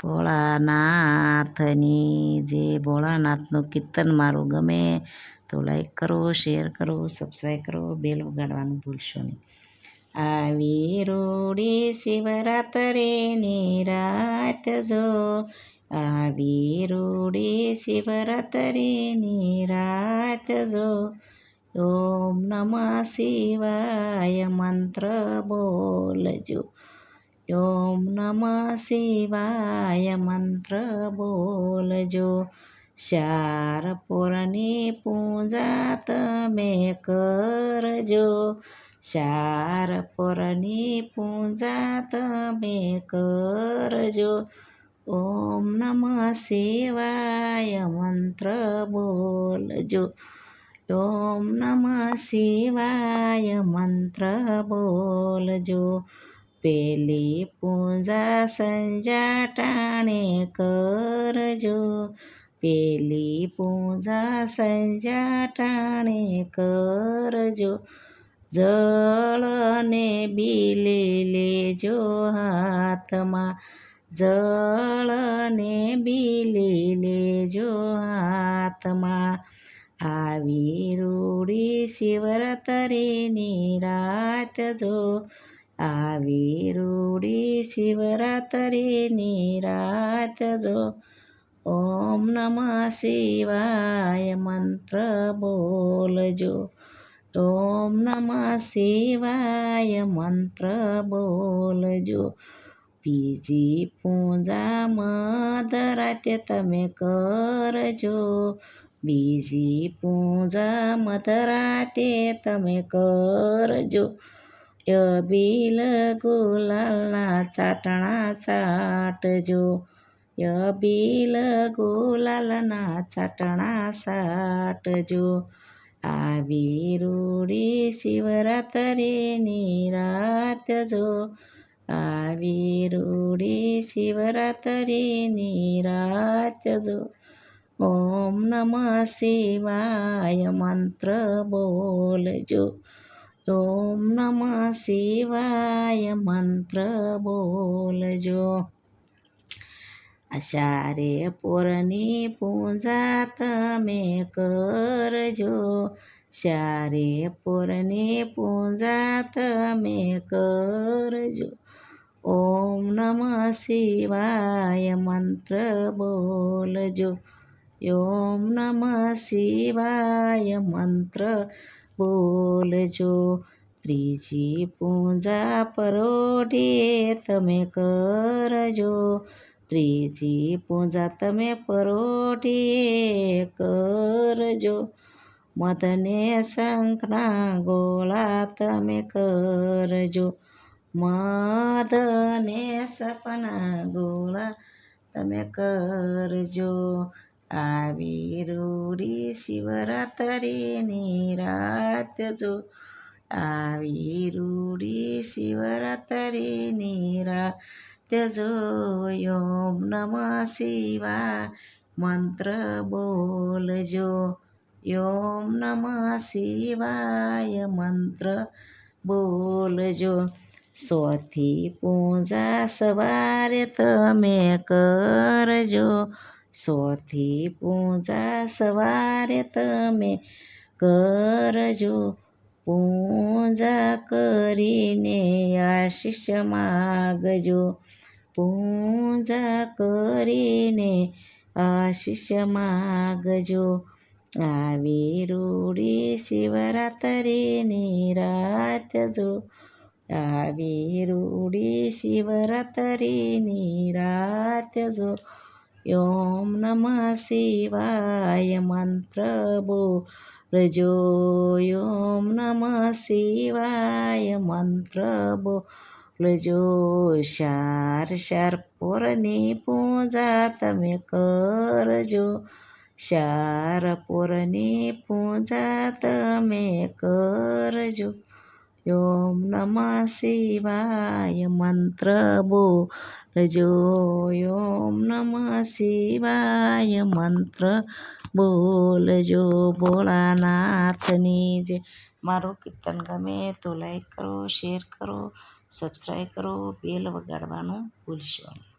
ભોળાનાથની જે ભોળાનાથનું કીર્તન મારું ગમે, તો લાઈક કરો શેર કરો સબસ્ક્રાઈબ કરો બેલ વગાડવાનું ભૂલશો નહીં. આવી રોડી શિવરાત્રિની રાત જો, આવી રોડી શિવરાત્રિની રાત જો, ઓમ નમઃ શિવાય મંત્ર બોલજો. ઓમ નમઃ શિવાય મંત્ર બોલજો શારપુરની પોરની પૂજા તમે કરજો શારપુરની પોરની પૂજા તમે કરજો ઓમ નમઃ શિવાય મંત્ર બોલજો ઓમ નમઃ શિવાય મંત્ર બોલજો પેલી પૂજા સંજા ટાણે કરજો. પેલી પૂજા સંજા ટાણે કરજો. જળને બીલે લેજો હાથમાં. જળને બીલે લેજો હાથમાં. આવી રૂડી શિવરાત્રિની રાત જો આવી રૂડી શિવરાત્રિની રાત જો ઓમ નમઃ શિવાય મંત્ર બોલજો ઓમ નમઃ શિવાય મંત્ર બોલજો બીજી પૂજા મધરાતે તમે કરજો બીજી પૂજા મધરાતે તમે કરજો યબીલ ગુલાલના ચાટણા ચાટજો. યબીલ ગુલાલના ચાટણા ચાટજો. આવી રૂડી શિવરાત્રિની રાત જો આવી રૂડી શિવરાત્રિની રાત જો ઓમ નમઃ શિવાય મંત્ર બોલજો. ઓમ નમઃ શિવાય મંત્ર બોલજો આચારે પોરની પૂજા તમે કરજો ચારે પોરની પૂજા તમે કરજો ઓમ નમઃ શિવાય મંત્ર બોલજો ઓમ નમઃ શિવાય મંત્ર બોલજો. ત્રીજી પૂજા પરોઢીએ તમે કરજો. ત્રીજી પૂજા તમે પરોઢીએ કરજો. મદને શંખના ગોળા તમે કરજો. મદને સપના ગોળા તમે કરજો. આવી રૂડી શિવરાત્રિની રાત જો આવી રૂડી શિવરાત્રિની રાત જો ઓમ નમઃ શિવા મંત્ર બોલજો. ઓમ નમઃ શિવાય. મંત્ર બોલજો. સોથી પૂજા સવારે તમે કરજો. સોથી પૂજા સવારે તમે કરજો. પૂજા કરીને આશીષ માગજો. પૂજા કરીને આશીષ માગજો. આવી રૂડી શિવરાત્રિની રાત જો આવી રૂડી શિવરાત્રિની રાત જો ઓમ નમઃ શિવાય મંત્ર બોલજો ઓમ નમઃ શિવાય મંત્ર બોલજો શાર શાર પોરની પૂજા તમે કરજો શાર પોરની પૂજા તમે કરજો ઓમ નમઃ શિવાય મંત્ર બોલજો ઓમ નમઃ શિવાય મંત્ર બોલજો ભોળાનાથની જે મારું કીર્તન ગમે તો લાઈક કરો શેર કરો સબસ્ક્રાઈબ કરો બેલ વગાડવાનું ભૂલશો નહીં